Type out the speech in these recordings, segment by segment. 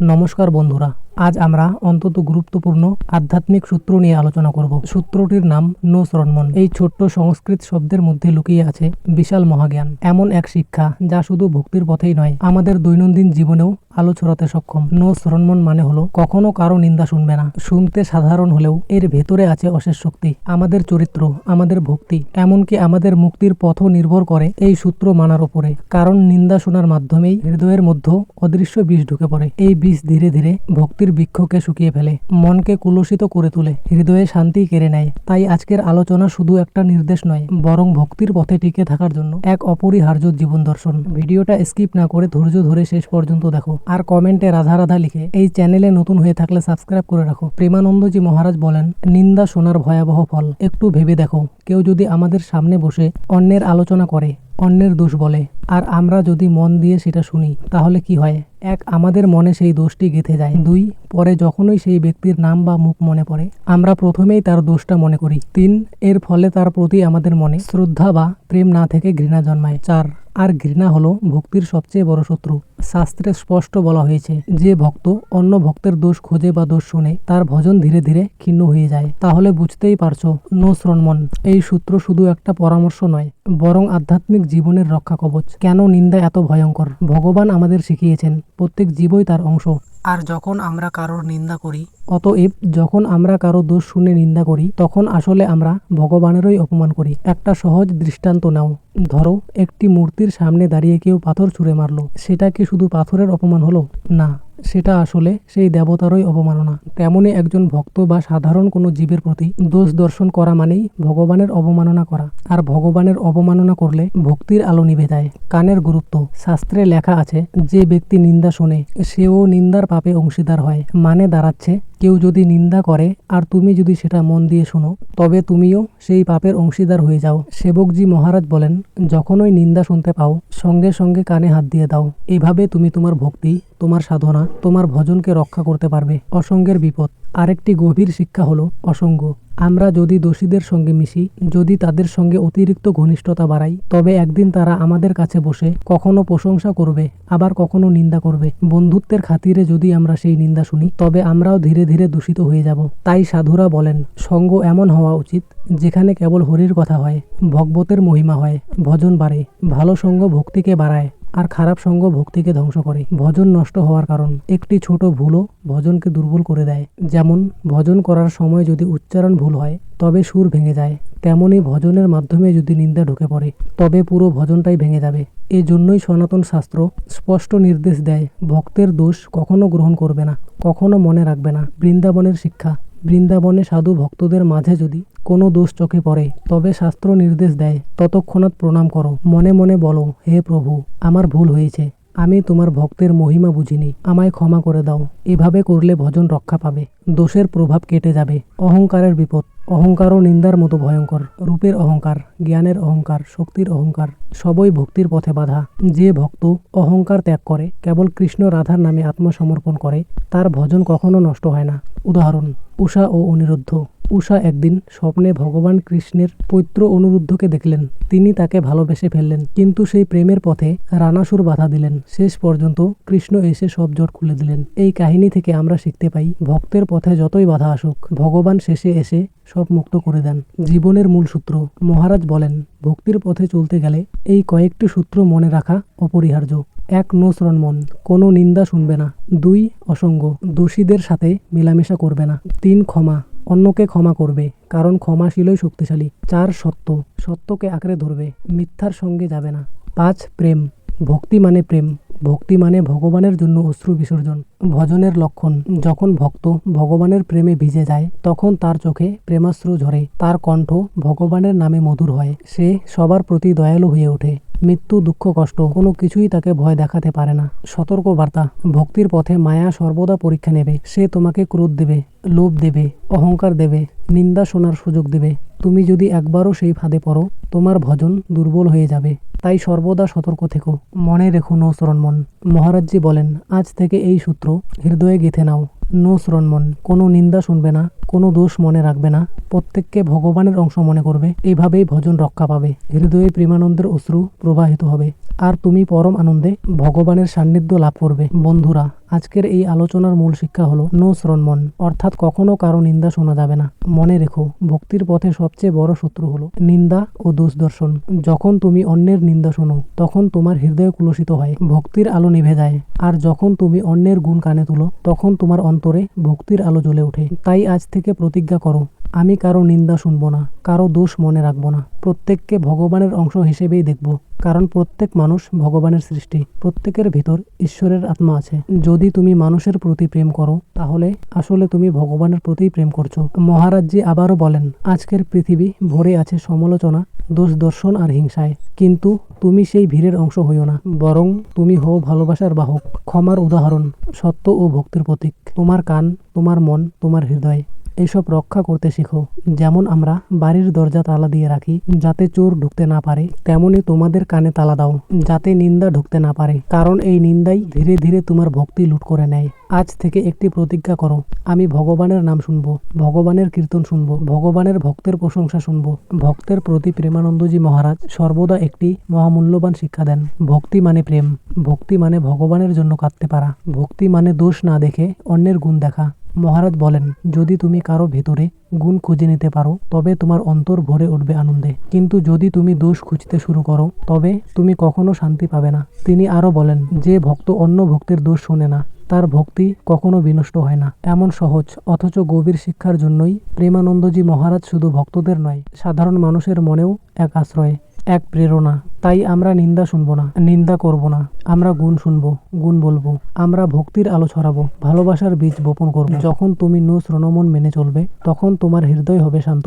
নমস্কার বন্ধুরা, আজ আমরা অন্তত গুরুত্বপূর্ণ আধ্যাত্মিক সূত্র নিয়ে আলোচনা করব। সূত্রটির নাম নো শ্রণমন এই ছোট্ট সংস্কৃত শব্দের মধ্যে লুকিয়ে আছে বিশাল মহাজ্ঞান। এমন এক শিক্ষা যা শুধু ভক্তির পথেই নয়, আমাদের দৈনন্দিন জীবনেও আলো ছড়াতে সক্ষম। নো শ্রণমন মানে হলো কখনো কারও নিন্দা শুনবে না। শুনতে সাধারণ হলেও এর ভেতরে আছে অশেষ শক্তি। আমাদের চরিত্র, আমাদের ভক্তি, এমনকি আমাদের মুক্তির পথও নির্ভর করে এই সূত্র মানার উপরে। কারণ নিন্দা শোনার মাধ্যমেই হৃদয়ের মধ্যে অদৃশ্য বিষ ঢুকে পড়ে। এই বিষ ধীরে ধীরে ভক্তির বৃক্ষকে শুকিয়ে ফেলে, মনকে কুলসিত করে তুলে, হৃদয়ে শান্তি কেড়ে নেয়। তাই আজকের আলোচনা শুধু একটা নির্দেশ নয়, বরং ভক্তির পথে টিকে থাকার জন্য এক অপরিহার্য জীবন দর্শন। ভিডিওটা স্কিপ না করে ধৈর্য ধরে শেষ পর্যন্ত দেখো। আর কমেন্টে রাধা রাধা লিখে, এই চ্যানেলে নতুন হয়ে থাকলে সাবস্ক্রাইব করে রাখো। প্রেমানন্দজি মহারাজ বলেন, নিন্দা শোনার ভয়াবহ ফল। একটু ভেবে দেখো। কেউ যদি আমাদের সামনে বসে অন্যের আলোচনা করে, অন্যের দোষ বলে, আর আমরা যদি মন দিয়ে সেটা শুনি, তাহলে কি হয়? এক, আমাদের মনে সেই দোষটি গেঁথে যায়। দুই, পরে যখনই সেই ব্যক্তির নাম বা মুখ মনে পড়ে, আমরা প্রথমেই তার দোষটা মনে করি। তিন, এর ফলে তার প্রতি আমাদের মনে শ্রদ্ধা বা প্রেম না থেকে ঘৃণা জন্মায়। চার, আর ঘৃণা হলো ভক্তির সবচেয়ে বড় শত্রু। শাস্ত্রে স্পষ্ট বলা হয়েছে, যে ভক্ত অন্য ভক্তের দোষ খোঁজে বা দোষ শুনে, তার ভজন ধীরে ধীরে ক্ষীণ হয়ে যায়। তাহলে বুঝতেই পারছ, নো শ্রণমন এই সূত্র শুধু একটা পরামর্শ নয়, বরং আধ্যাত্মিক জীবনের রক্ষা কবচ। কেন নিন্দা এত ভয়ঙ্কর? ভগবান আমাদের শিখিয়েছেন, প্রত্যেক জীবই তার অংশ। আর যখন আমরা কারোর নিন্দা করি, অতএব যখন আমরা কারও দোষ শুনে নিন্দা করি, তখন আসলে আমরা ভগবানেরই অপমান করি। একটা সহজ দৃষ্টান্ত নাও। ধরো, একটি মূর্তির সামনে দাঁড়িয়ে কেউ পাথর ছুঁড়ে মারলো। সেটা কি শুধু পাথরের অপমান হলো? না, সেটা আসলে সেই দেবতারই অবমাননা। তেমনই একজন ভক্ত বা সাধারণ কোনো জীবের প্রতি দোষ দর্শন করা মানেই ভগবানের অবমাননা করা। আর ভগবানের অবমাননা করলে ভক্তির আলো নিভে যায়। কানের গুরুত্ব। শাস্ত্রে লেখা আছে, যে ব্যক্তি নিন্দা শোনে, সেও নিন্দার পাপে অংশীদার হয়। মানে দাঁড়াচ্ছে কেউ যদি নিন্দা করে আর তুমি যদি সেটা মন দিয়ে শোনো, তবে তুমিও সেই পাপের অংশীদার হয়ে যাও। সেবকজি মহারাজ বলেন, যখনই নিন্দা শুনতে পাও, সঙ্গে সঙ্গে কানে হাত দিয়ে দাও। এভাবে তুমি তোমার ভক্তি, তোমার সাধনা, তোমার ভজনকে রক্ষা করতে পারবে। অসঙ্গের বিপদ। আরেকটি গভীর শিক্ষা হলো অসঙ্গ। আমরা যদি দোষীদের সঙ্গে মিশি, যদি তাদের সঙ্গে অতিরিক্ত ঘনিষ্ঠতা বাড়াই, তবে একদিন তারা আমাদের কাছে বসে কখনো প্রশংসা করবে, আবার কখনো নিন্দা করবে। বন্ধুত্বের খাতিরে যদি আমরা সেই নিন্দা শুনি, তবে আমরাও ধীরে ধীরে দূষিত হয়ে যাব। তাই সাধুরা বলেন, সঙ্গ এমন হওয়া উচিত, যেখানে কেবল হরির কথা হয়, ভগবতের মহিমা হয়, ভজন বাড়ে, ভালো সঙ্গ ভক্তিকে বাড়ায়। আর খারাপ সঙ্গ ভক্তিকে ধ্বংস করে। ভজন নষ্ট হওয়ার কারণ। একটি ছোট ভুলও ভজনকে দুর্বল করে দেয়। যেমন, ভজন করার সময় যদি উচ্চারণ ভুল হয়, তবে সুর ভেঙে যায়। তেমনই ভজনের মাধ্যমে যদি নিন্দা ঢুকে পড়ে, তবে পুরো ভজনটাই ভেঙে যাবে। এজন্যই সনাতন শাস্ত্র স্পষ্ট নির্দেশ দেয়, ভক্তের দোষ কখনো গ্রহণ করবে না, কখনো মনে রাখবে না। বৃন্দাবনের শিক্ষা। বৃন্দাবনে সাধু ভক্তদের মাঝে যদি কোনো দোষ চোখে পড়ে, তবে শাস্ত্র নির্দেশ দেয়, ততক্ষণাৎ প্রণাম করো। মনে মনে বলো, হে প্রভু, আমার ভুল হয়েছে। আমি তোমার ভক্তের মহিমা বুঝিনি। আমায় ক্ষমা করে দাও। এভাবে করলে ভজন রক্ষা পাবে। দোষের প্রভাব কেটে যাবে। অহংকারের বিপদ। অহংকারও নিন্দার মতো ভয়ঙ্কর। রূপের অহংকার, জ্ঞানের অহংকার, শক্তির অহংকার, সবই ভক্তির পথে বাধা। যে ভক্ত অহংকার ত্যাগ করে, কেবল কৃষ্ণ রাধার নামে আত্মসমর্পণ করে, তার ভজন কখনো নষ্ট হয় না। উদাহরণ উষা ও অনিরুদ্ধ। উষা একদিন স্বপ্নে ভগবান কৃষ্ণের পৈত্র অনুরুদ্ধকে দেখলেন। তিনি তাকে ভালোবেসে ফেললেন, কিন্তু সেই প্রেমের পথে রানাসুর বাধা দিলেন। শেষ পর্যন্ত কৃষ্ণ এসে সব জট খুলে দিলেন। এই কাহিনী থেকে আমরা শিখতে পাই, ভক্তের পথে যতই বাধা আসুক, ভগবান শেষে এসে সব মুক্ত করে দেন। জীবনের মূল সূত্র, মহারাজ বলেন, ভক্তির পথে চলতে গেলে এই কয়েকটি সূত্র মনে রাখা অপরিহার্য। এক, নো শ্রণমন কোনো নিন্দা শুনবে না। দুই, অসঙ্গ, দোষীদের সাথে মেলামেশা করবে না। তিন, ক্ষমা অন্যকে ক্ষমা করবে, কারণ ক্ষমাশীলই শক্তিশালী। চার সত্য। সত্যকে আঁকড়ে ধরবে, মিথ্যার সঙ্গে যাবে না। পাঁচ, প্রেম। ভক্তি মানে প্রেম। ভক্তি মানে ভগবানের জন্য অশ্রু বিসর্জন। ভজনের লক্ষণ। যখন ভক্ত ভগবানের প্রেমে ভিজে যায়, তখন তার চোখে প্রেমাশ্রু ঝরে। তার কণ্ঠ ভগবানের নামে মধুর হয়। সে সবার প্রতি দয়ালু হয়ে ওঠে। মৃত্যু, দুঃখ, কষ্ট, কোনো কিছুই তাকে ভয় দেখাতে পারে না। সতর্ক বার্তা ভক্তির পথে মায়া সর্বদা পরীক্ষা নেবে। সে তোমাকে ক্রোধ দেবে, লোভ দেবে, অহংকার দেবে, নিন্দা শোনার সুযোগ দেবে। তুমি যদি একবারও সেই ফাঁদে পড়ো, তোমার ভজন দুর্বল হয়ে যাবে। তাই সর্বদা সতর্ক থেকো। মনে রেখো, নো শ্রণমন। মহারাজজি বলেন, আজ থেকে এই সূত্র হৃদয়ে গেঁথে নাও। নো শ্রণমন। কোনো নিন্দা শুনবে না। কোনো দোষ মনে রাখবে না। প্রত্যেককে ভগবানের অংশ মনে করবে। এইভাবেই ভজন রক্ষা পাবে। হৃদয়ে প্রেমানন্দের অশ্রু প্রবাহিত হবে। আর তুমি পরম আনন্দে ভগবানের সান্নিধ্য লাভ করবে। বন্ধুরা আজকের এই আলোচনার মূল শিক্ষা হলো নো শ্রণমন অর্থাৎ কখনো কারও নিন্দা শোনা যাবে না। মনে রেখো, ভক্তির পথে সবচেয়ে বড় শত্রু হলো নিন্দা ও দোষ দর্শন যখন তুমি অন্যের নিন্দা শোনো, তখন তোমার হৃদয় কুলসিত হয়, ভক্তির আলো নিভে যায়। আর যখন তুমি অন্যের গুণ কানে তুলো, তখন তোমার অন্তরে ভক্তির আলো জ্বলে ওঠে। তাই আজ থেকে প্রতিজ্ঞা করো, আমি কারও নিন্দা শুনব না। কারও দোষ মনে রাখব না। প্রত্যেককে ভগবানের অংশ হিসেবেই দেখব, কারণ প্রত্যেক মানুষ ভগবানের সৃষ্টি। প্রত্যেকের ভিতর ঈশ্বরের আত্মা আছে। যদি তুমি মানুষের প্রতি প্রেম করো, তাহলে আসলে তুমি ভগবানের প্রতি প্রেম করছ। মহারাজজি আবারও বলেন, আজকের পৃথিবী ভরে আছে সমালোচনা, দোষ দর্শন আর হিংসায়। কিন্তু তুমি সেই ভিড়ের অংশ হইও না, বরং তুমি হও ভালোবাসার বাহক। ক্ষমার উদাহরণ, সত্য ও ভক্তির প্রতীক। তোমার কান, তোমার মন, তোমার হৃদয়। এসব রক্ষা করতে শিখো। যেমন আমরা বাড়ির দরজা তালা দিয়ে রাখি, যাতে চোর ঢুকতে না পারে। তেমনি তোমাদের কানে তালা দাও, যাতে নিন্দা ঢুকতে না পারে। কারণ এই নিন্দাই ধীরে ধীরে তোমার ভক্তি লুট করে নেয়। আজ থেকে একটি প্রতিজ্ঞা করো, আমি ভগবানের নাম শুনব, ভগবানের কীর্তন শুনব, ভগবানের ভক্তের প্রশংসা শুনব। ভক্তের প্রতি প্রেমানন্দজি মহারাজ সর্বদা একটি মহামূল্যবান শিক্ষা দেন, ভক্তি মানে প্রেম। ভক্তি মানে ভগবানের জন্য কাঁদতে পারা। ভক্তি মানে দোষ না দেখে অন্যের গুণ দেখা। মহারাজ বলেন, যদি তুমি কারও ভেতরে গুণ খুঁজে নিতে পারো, তবে তোমার অন্তর ভরে উঠবে আনন্দে। কিন্তু যদি তুমি দোষ খুঁজতে শুরু করো, তবে তুমি কখনো শান্তি পাবে না। তিনি আরও বলেন, যে ভক্ত অন্য ভক্তের দোষ শোনে না, তার ভক্তি কখনো বিনষ্ট হয় না। এমন সহজ, অথচ গভীর শিক্ষার জন্যই প্রেমানন্দজি মহারাজ শুধু ভক্তদের নয়, সাধারণ মানুষের মনেও এক আশ্রয়। এক প্রেরণা। তাই আমরা নিন্দা শুনব না, নিন্দা করব না। আমরা গুণ শুনব, গুণ বলব। আমরা ভক্তির আলো ছড়াবো, ভালোবাসার বীজ বপন করব। যখন তুমি নু শ্রণমন মেনে চলবে, তখন তোমার হৃদয় হবে শান্ত,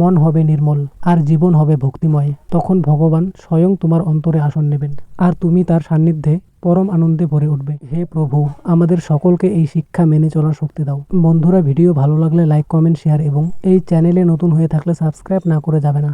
মন হবে নির্মল, আর জীবন হবে ভক্তিময়। তখন ভগবান স্বয়ং তোমার অন্তরে আসন নেবেন, আর তুমি তার সান্নিধ্যে পরম আনন্দে ভরে উঠবে। হে প্রভু, আমাদের সকলকে এই শিক্ষা মেনে চলার শক্তি দাও। বন্ধুরা, ভিডিও ভালো লাগলে লাইক, কমেন্ট, শেয়ার এবং এই চ্যানেলে নতুন হয়ে থাকলে সাবস্ক্রাইব না করে যাবে না।